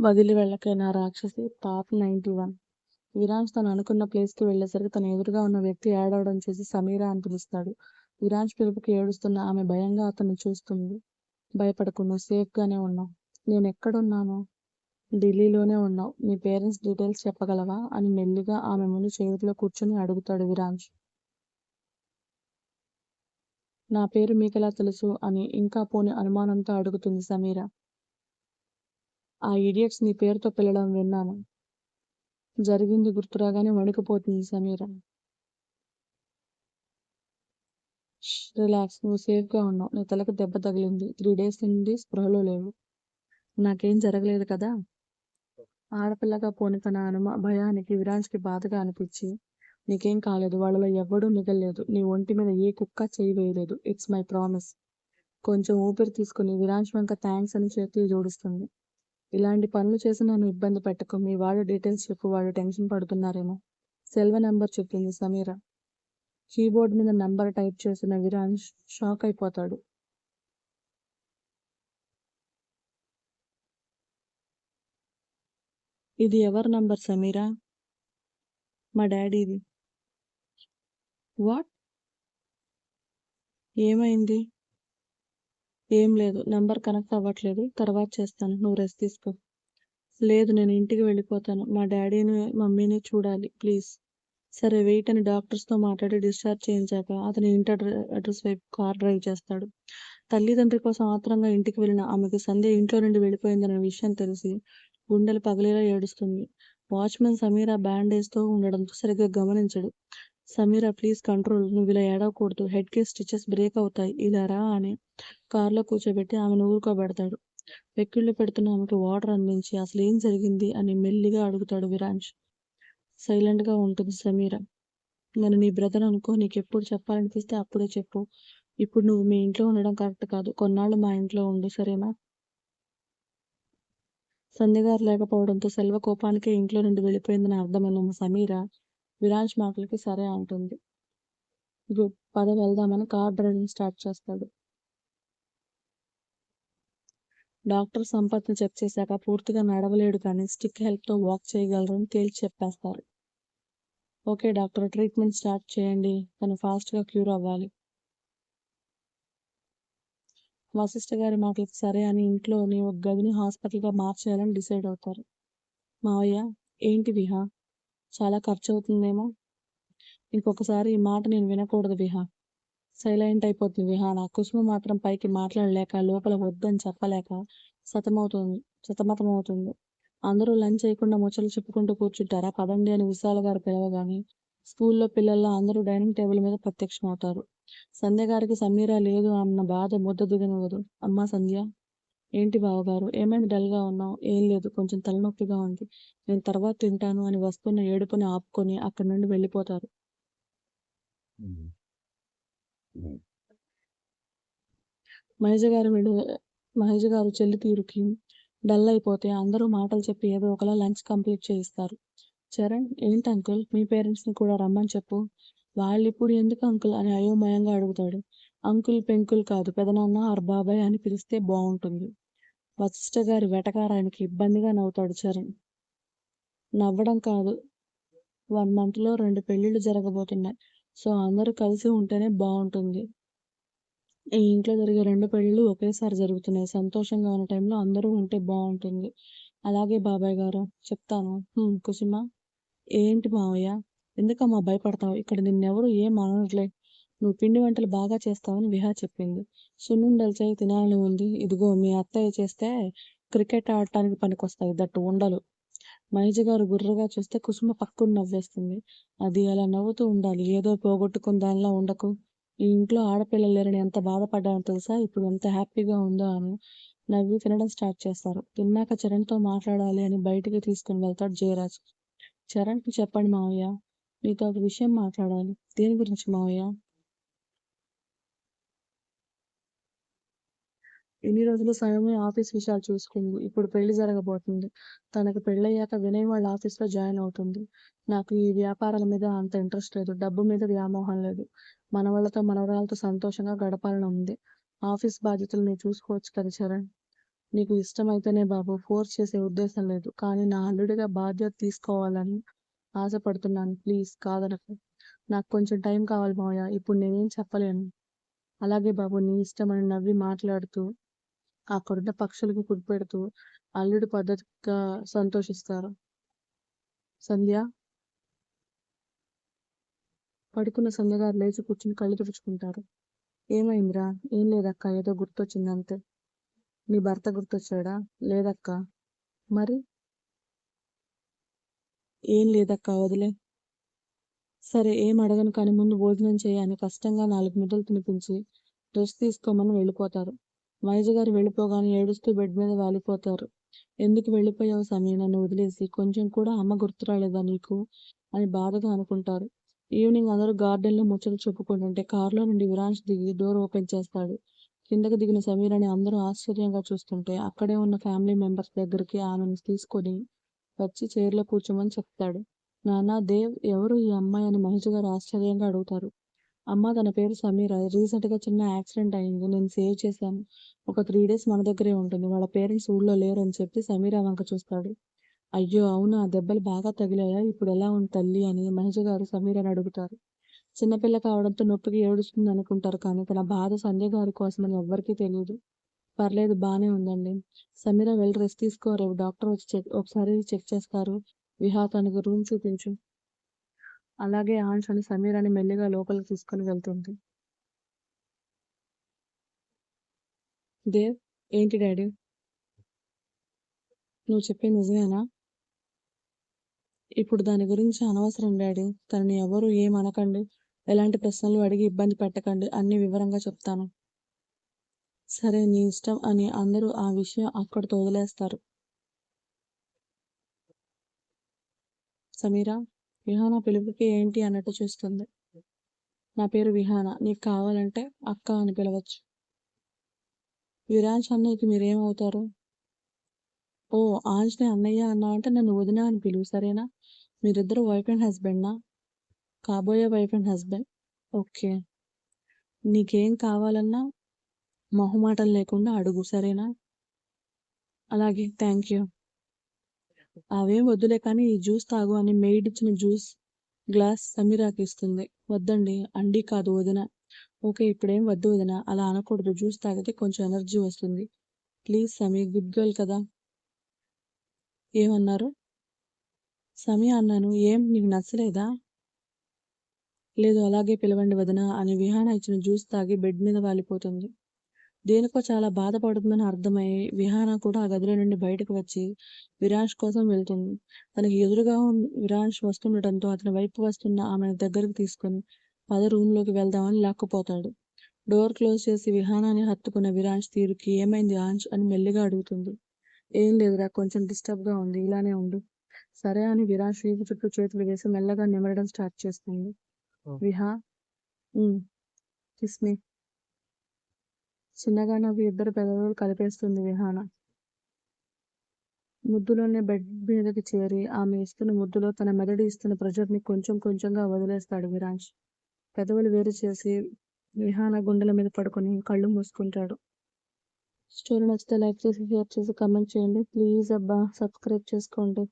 వదిలి వెళ్ళకైన రాక్షసి part ninety one. విరాంజ్ తను అనుకున్న ప్లేస్కి వెళ్ళేసరికి తన ఎదురుగా ఉన్న వ్యక్తి ఏడవడం చేసి సమీరా అని పిలుస్తాడు. విరాంజ్ పిలుపుకి ఏడుస్తున్న ఆమె భయంగా అతన్ని చూస్తుంది. భయపడకు నువ్వు సేఫ్గానే ఉన్నావు. నేను ఎక్కడున్నాను? ఢిల్లీలోనే ఉన్నావు. మీ పేరెంట్స్ డీటెయిల్స్ చెప్పగలవా? అని మెల్లిగా ఆమె ముందు చేతిలో కూర్చొని అడుగుతాడు విరాంజ్ నా పేరు మీకెలా తెలుసు? అని ఇంకా పోని అనుమానంతో అడుగుతుంది సమీరా. ఆ ఇడియట్స్ నీ పేరుతో పిలవడం విన్నాను. జరిగింది గుర్తురాగానే వణికిపోతుంది సమీర. రిలాక్స్ నువ్వు సేఫ్గా ఉన్నావు. నీ తలకు దెబ్బ తగిలింది. త్రీ డేస్ నుండి స్పృహలో లేవు. నాకేం జరగలేదు కదా? ఆడపిల్లగా పోని తన అనుమ భయానికి విరాజ్కి బాధగా అనిపించి నీకేం కాలేదు. వాళ్ళలో ఎవ్వడూ మిగలలేదు. నీ ఒంటి మీద ఏ కుక్క చేయి వేయలేదు. ఇట్స్ మై ప్రామిస్ కొంచెం ఊపిరి తీసుకుని విరాజ్ వంక థ్యాంక్స్ అని చేతులు జోడిస్తుంది. ఇలాంటి పనులు చేసి నన్ను ఇబ్బంది పెట్టకు. మీ వాడు డీటెయిల్స్ చెప్పు వాడు టెన్షన్ పడుతున్నారేమో. సెల్వ నెంబర్ చెప్పింది సమీర. కీబోర్డ్ మీద నెంబర్ టైప్ చేసిన విరాన్ షాక్ అయిపోతాడు. ఇది ఎవరి నంబర్ సమీరా? మా డాడీది. వాట్? ఏమైంది? ఏం లేదు నంబర్ కనెక్ట్ అవ్వట్లేదు తర్వాత చేస్తాను నువ్వు రెస్ట్ తీసుకో. లేదు నేను ఇంటికి వెళ్ళిపోతాను మా డాడీని మమ్మీని చూడాలి ప్లీజ్. సరే వెయిట్ అని డాక్టర్స్తో మాట్లాడి డిశ్చార్జ్ చేయించాక అతని ఇంటి అడ్రస్ వైపు కార్ డ్రైవ్ చేస్తాడు. తల్లిదండ్రి కోసం ఆత్రంగా ఇంటికి వెళ్ళిన ఆమెకు సంధ్య ఇంట్లో నుండి వెళ్ళిపోయిందనే విషయం తెలిసి గుండెలు పగిలేలా ఏడుస్తుంది. వాచ్మెన్ సమీరా బ్యాండేజ్తో ఉండడంతో సరిగ్గా గమనించడు. Sameera please control. నువ్వు ఇలా ఏడవకూడదు హెడ్కి స్టిచెస్ బ్రేక్ అవుతాయి. ఇలా రా అని కారులో కూర్చోబెట్టి ఆమెను ఊరుకోబెడతాడు వెక్కిళ్ళు పెడుతున్న ఆమెకు వాటర్ అందించి అసలు ఏం జరిగింది అని మెల్లిగా అడుగుతాడు విరాంజ్ సైలెంట్గా ఉంటుంది సమీర. నేను నీ బ్రదర్ అనుకో నీకు ఎప్పుడు చెప్పాలనిపిస్తే అప్పుడే చెప్పు. ఇప్పుడు నువ్వు మీ ఇంట్లో ఉండడం కరెక్ట్ కాదు. కొన్నాళ్ళు మా ఇంట్లో ఉండు సరేనా? సంధ్యగారు లేకపోవడంతో సెల్వ కోపానికే ఇంట్లో నుండి వెళ్ళిపోయిందని అర్థమైన సమీర. విరాజ్ మాటలకి సరే అంటుంది. గుడ్ పద వెళ్దామని కార్ డ్రైవింగ్ స్టార్ట్ చేస్తాడు. డాక్టర్ సంపత్ని చెక్ చేశాక పూర్తిగా నడవలేడు కానీ స్టిక్ హెల్ప్తో వాక్ చేయగలరని తేల్చి చెప్పేస్తారు. ఓకే డాక్టర్ ట్రీట్మెంట్ స్టార్ట్ చేయండి. తను ఫాస్ట్గా క్యూర్ అవ్వాలి. వశిష్ఠ గారి మాటలకు సరే అని ఇంట్లోని ఒక గదిని హాస్పిటల్గా మార్చేయాలని డిసైడ్ అవుతారు. మావయ్య ఏంటి విహా? చాలా ఖర్చు అవుతుందేమో ఇంకొకసారి ఈ మాట నేను వినకూడదు విహా. సైలెంట్ అయిపోతుంది విహాన కుసుమ మాత్రం పైకి మాట్లాడలేక లోపల వద్దని చెప్పలేక సతమవుతుంది సతమతమవుతుంది. అందరూ లంచ్ చేయకుండా ముచ్చలు చెప్పుకుంటూ కూర్చుంటారా? పదండి అని విశాల గారు పిలవగానే స్కూల్లో పిల్లల్లో అందరూ డైనింగ్ టేబుల్ మీద ప్రత్యక్షమవుతారు. సంధ్య గారికి సమీరా లేదు అన్న బాధ ముద్ద దిగనివ్వదు. అమ్మా సంధ్య! ఏంటి బావగారు? ఏమైంది? డల్గా ఉన్నావు? ఏం లేదు. కొంచెం తలనొప్పిగా ఉంది. నేను తర్వాత తింటాను అని వస్తున్న ఏడుపుని ఆపుకొని అక్కడి నుండి వెళ్ళిపోతారు. మహేష్ గారు మహేష్ గారు చెల్లి తీరుకి డల్ అయిపోతే అందరూ మాటలు చెప్పి ఏదో ఒకలా లంచ్ కంప్లీట్ చేయిస్తారు. చరణ్ ఏంటి అంకుల్? మీ పేరెంట్స్ని కూడా రమ్మని చెప్పు. వాళ్ళు ఇప్పుడు ఎందుకు అంకుల్ అని అయోమయంగా అడుగుతాడు. అంకుల్ పెంకుల్ కాదు. పెదనాన్న ఆర్ బాబాయ్ అని పిలిస్తే బాగుంటుంది వశిష్ఠ గారి వెటకారానికి ఇబ్బందిగా నవ్వుతాడు చరణ్. నవ్వడం కాదు. వన్ మంత్లో రెండు పెళ్ళిళ్ళు జరగబోతున్నాయి. సో అందరూ కలిసి ఉంటేనే బాగుంటుంది ఈ ఇంట్లో జరిగే రెండు పెళ్ళిళ్ళు ఒకేసారి జరుగుతున్నాయి. సంతోషంగా ఉన్న టైంలో అందరూ ఉంటే బాగుంటుంది అలాగే బాబాయ్ గారు చెప్తాను. కుసుమ. ఏంటి మావయ్య? ఎందుకమ్మా భయపడతావు? ఇక్కడ నిన్నెవరు ఏం అనట్లే. నువ్వు పిండి వంటలు బాగా చేస్తావని విహా చెప్పింది. సున్నుండలు తినాలని ఉంది. ఇదిగో మీ అత్తయ్య చేస్తే క్రికెట్ ఆడటానికి పనికొస్తాయి. దట్టు ఉండలు. మహేష్ గారు గుర్రగా చూస్తే కుసుమ పక్కున నవ్వేస్తుంది. అది అలా నవ్వుతూ ఉండాలి. ఏదో పోగొట్టుకున్న దానిలా ఉండకు. ఈ ఇంట్లో ఆడపిల్లలు లేరని ఎంత బాధపడ్డానో తెలుసా? ఇప్పుడు ఎంత హ్యాపీగా ఉందో అని నవ్వి తినడం స్టార్ట్ చేస్తారు. తిన్నాక చరణ్తో మాట్లాడాలి అని బయటికి తీసుకుని వెళ్తాడు జయరాజ్. చరణ్కి చెప్పండి మావయ్య మీతో ఒక విషయం మాట్లాడాలి. దేని గురించి మావయ్య? ఇన్ని రోజులు స్వయమే ఆఫీస్ విషయాలు చూసుకుంది ఇప్పుడు పెళ్ళి జరగబోతుంది. తనకు పెళ్ళయ్యాక వినయ్ వాళ్ళ ఆఫీస్లో జాయిన్ అవుతుంది. నాకు ఈ వ్యాపారాల మీద అంత ఇంట్రెస్ట్ లేదు. డబ్బు మీద వ్యామోహం లేదు. మనవాళ్ళతో మనవరాలతో సంతోషంగా గడపాలని ఉంది. ఆఫీస్ బాధ్యతలు నేను చూసుకోవచ్చు కదా చరణ్. నీకు ఇష్టమైతేనే బాబు ఫోర్స్ చేసే ఉద్దేశం లేదు. కానీ నా అల్లుడిగా బాధ్యత తీసుకోవాలని ఆశపడుతున్నాను. ప్లీజ్ కాదనకు. నాకు కొంచెం టైం కావాలి మావయ్య. ఇప్పుడు నేనేం చెప్పలేను. అలాగే బాబు నీ ఇష్టమని నవ్వి మాట్లాడుతూ అక్కడున్న పక్షులకు కుడిపెడుతూ అల్లుడి పద్ధతిగా సంతోషిస్తారు. సంధ్య? పడుకున్న సంధ్యగారు లేచి కూర్చుని కళ్ళు తుడుచుకుంటారు. ఏమైందిరా? ఏం లేదక్క ఏదో గుర్తొచ్చింది అంతే నీ భర్త గుర్తొచ్చాడా? లేదక్క. మరి? ఏం లేదక్క వదిలే. సరే ఏం అడగను కానీ ముందు భోజనం చేయని కష్టంగా నాలుగు ముద్దలు తినిపించి డ్రెస్ తీసుకోమని వెళ్ళిపోతారు. మైజ గారు వెళ్ళిపోగానే ఏడుస్తూ బెడ్ మీద వాలిపోతారు. ఎందుకు వెళ్ళిపోయావు సమీ నన్ను వదిలేసి? కొంచెం కూడా అమ్మ గుర్తురాలేదా నీకు? అని బాధగా అనుకుంటారు. ఈవినింగ్ అందరూ గార్డెన్లో ముచ్చట చెప్పుకుంటుంటే కారులో నుండి విరాంచ్ దిగి డోర్ ఓపెన్ చేస్తాడు. కిందకు దిగిన సమీర్ అని అందరూ ఆశ్చర్యంగా చూస్తుంటే అక్కడే ఉన్న ఫ్యామిలీ మెంబర్స్ దగ్గరికి ఆమెను తీసుకొని వచ్చి చైర్లో కూర్చోమని చెప్తాడు. నానా దేవ్ ఎవరు ఈ అమ్మాయి అని మహేష్ గారు ఆశ్చర్యంగా అడుగుతారు. అమ్మ తన పేరు సమీర. రీసెంట్గా చిన్న యాక్సిడెంట్ అయింది. నేను సేవ్ చేశాను. ఒక త్రీ డేస్ మన దగ్గరే ఉంటుంది. వాళ్ళ పేరెంట్స్ ఊళ్ళో లేరు అని చెప్పి సమీర వంక చూస్తాడు. అయ్యో అవునా? దెబ్బలు బాగా తగిలాయా? ఇప్పుడు ఎలా ఉంది తల్లి? అని మహేష్ గారు సమీరని అడుగుతారు. చిన్నపిల్ల కావడంతో నొప్పికి ఏడుస్తుంది అనుకుంటారు కానీ తన బాధ సంధ్య గారి కోసమని ఎవ్వరికీ తెలియదు. పర్లేదు బాగానే ఉందండి. సమీర వెళ్ళి రెస్ట్ తీసుకో రేపు డాక్టర్ వచ్చి చెక్ ఒకసారి చెక్ చేస్తారు. విహా తనకు రూమ్ చూపించు. అలాగే ఆన్స్ అని సమీరాని మెల్లిగా లోపలికి తీసుకొని వెళ్తుంది. దేవ్ ఏంటి డాడీ? నువ్వు చెప్పేది నిజమేనా? ఇప్పుడు దాని గురించి అనవసరం డాడీ. తనని ఎవరు ఏం అనకండి. ఎలాంటి ప్రశ్నలు అడిగి ఇబ్బంది పెట్టకండి. అన్ని వివరంగా చెప్తాను. సరే నీ ఇష్టం అని అందరూ ఆ విషయం అక్కడితో వదిలేస్తారు. సమీరా? విహాన పిలుపుకి ఏంటి అన్నట్టు చూస్తుంది. నా పేరు విహాన నీకు కావాలంటే అక్క అని పిలవచ్చు. విరాజ్ అన్నయ్యకి మీరేమవుతారు? ఓ ఆంజనే అన్నయ్య అన్నా అంటే నన్ను వదిన అని పిలువు సరేనా? మీరిద్దరు వైఫ్ అండ్ హస్బెండ్నా కాబోయే వైఫ్ అండ్ హస్బెండ్ ఓకే. నీకేం కావాలన్నా మొహమాటం లేకుండా అడుగు సరేనా? అలాగే థ్యాంక్ యూ అవేం వద్దులే కానీ ఈ జ్యూస్ తాగు అని మెయిడ్ ఇచ్చిన జ్యూస్ గ్లాస్ సమీరాకి ఇస్తుంది వద్దండి అండి కాదు వదిన. ఓకే ఇప్పుడేం వద్దు వదిన. అలా అనకూడదు. జ్యూస్ తాగితే కొంచెం ఎనర్జీ వస్తుంది. ప్లీజ్ సమీ గుడ్ గర్ల్ కదా. ఏమన్నారు? సమీ అన్నాను. ఏం? నీకు నచ్చలేదా? లేదు అలాగే పిలవండి వదిన అని విహాన ఇచ్చిన జ్యూస్ తాగి బెడ్ మీద వాలిపోతుంది. దేనికో చాలా బాధపడుతుందని అర్థమై విహాన కూడా ఆ గదిలో నుండి బయటకు వచ్చి విరాంష్ కోసం వెళ్తుంది. తనకి ఎదురుగా విరాంష్ వస్తుండటంతో అతని వైపు వస్తున్న ఆమెను దగ్గరికి తీసుకొని పద రూమ్లోకి వెళ్దామని లాక్కుపోతాడు. డోర్ క్లోజ్ చేసి విహానాన్ని హత్తుకున్న విరాంష్ తీరుకి ఏమైంది ఆంచ్ అని మెల్లిగా అడుగుతుంది. ఏం లేదురా కొంచెం డిస్టర్బ్గా ఉంది ఇలానే ఉండు. సరే అని విరాంష్ వీపు చుట్టూ చేతులు వేసి మెల్లగా నిమరడం స్టార్ట్ చేస్తుంది. విహా కిస్మి చిన్నగా నవ్వి ఇద్దరు పెదవులు కలిపేస్తుంది విహాన. ముద్దులోనే బెడ్ మీదకి చేరి ఆమె ఇస్తున్న ముద్దులో తన మెదడు ఇస్తున్న ప్రెషర్ని కొంచెం కొంచెంగా వదిలేస్తాడు విరాంష్ పెదవులు వేరు చేసి విహాన గుండెల మీద పడుకొని కళ్ళు మూసుకుంటాడు. స్టోరీ నచ్చితే లైక్ చేసి షేర్ చేసి కమెంట్ చేయండి. ప్లీజ్ అబ్బా సబ్స్క్రైబ్ చేసుకోండి.